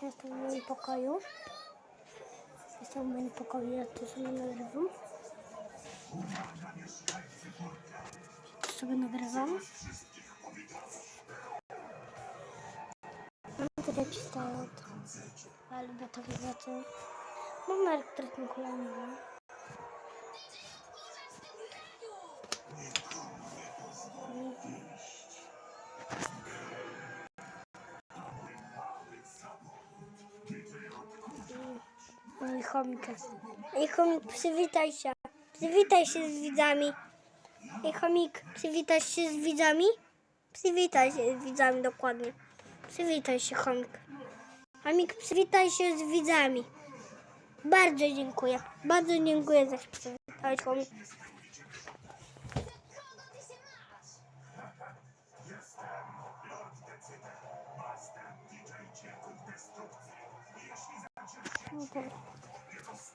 Właśnie jestem w moim pokoju. Jestem w moim pokoju, ja tu sobie nagrywam. Tu sobie nagrywam. Mam tutaj pistolet. Ja lubię takie rzeczy. Mam elektryczną hulajnogę. Ej, chomik jest. Ej, chomik, przywitaj się. Przywitaj się z widzami. Ej, chomik, przywitasz się z widzami? Przywitaj się z widzami, dokładnie. Przywitaj się, chomik. Chomik, przywitaj się z widzami. Bardzo dziękuję. Bardzo dziękuję za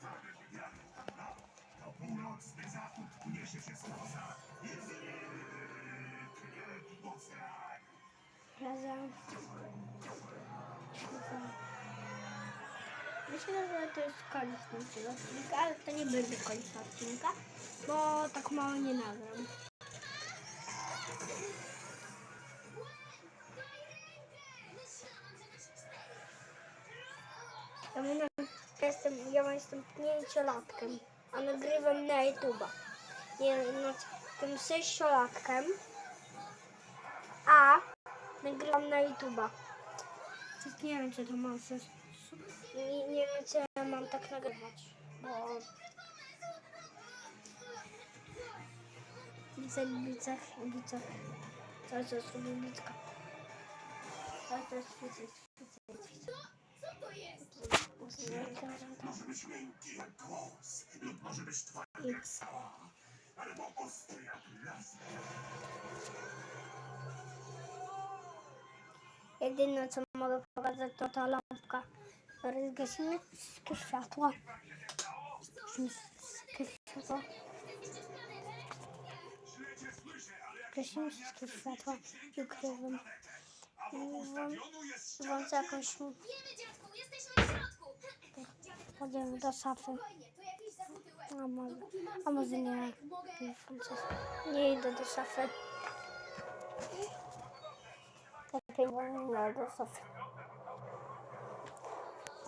się przywitałeś, chomik. No dobra. Razem. Myślę, że to jest koniec naszego odcinka, ale to nie będzie koniec odcinka, bo tak mało nie nagram. Ja, ja jestem, ja jestem pięciolatkiem, a nagrywam na YouTube'a. Nie, no, jestem sześciolatkiem, a nagrywam na YouTube'a. Nie wiem, czy to mam sens. Nie, nie wiem, czy ja mam tak nagrywać, bo... Widzę, widzę, widzę. Co to jest bica? Co to jest. Może być miękki jak głos, lub może być twardy jak skała, albo ostry jak laser. Jedyne co mogę pokazać to ta lampka. Teraz zgasimy wszystkie światła. Wszystkie światła. Gasimy wszystkie światła i ukrywam. Włączę jakąś... Chodzimy do szafy. A może, a może nie. mogę... Nie. Nie idę do szafy. Lepiej wolę do szafy.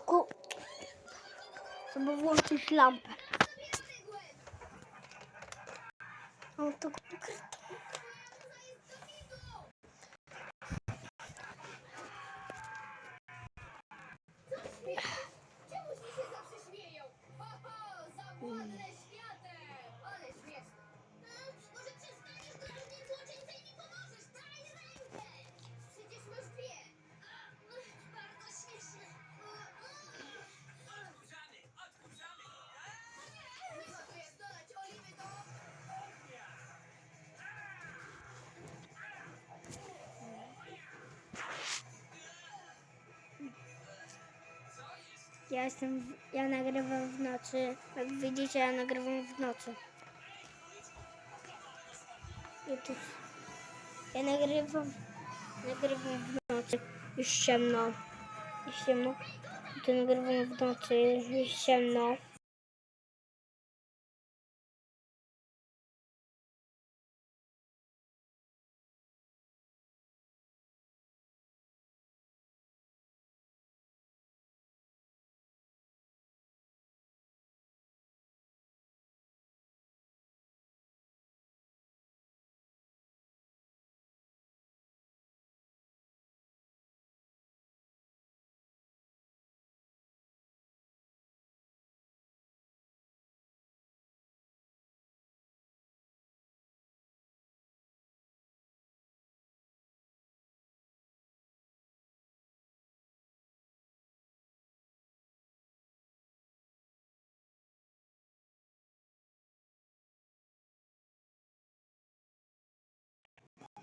Ku... Żeby włączyć lampę. O, to ukryte. Ja jestem, w, ja nagrywam w nocy. Jak widzicie, ja nagrywam w nocy. Tu, ja nagrywam, nagrywam w nocy. Już ciemno. Już ciemno. Tu nagrywam w nocy. Już ciemno.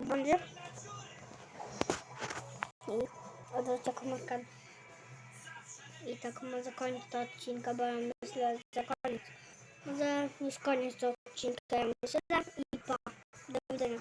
Będzie? I odwrócę komórkę. I tak może koniec tego odcinka, bo ja myślę, że koniec. Może już koniec tego odcinka, ja myślę. I pa. Do widzenia.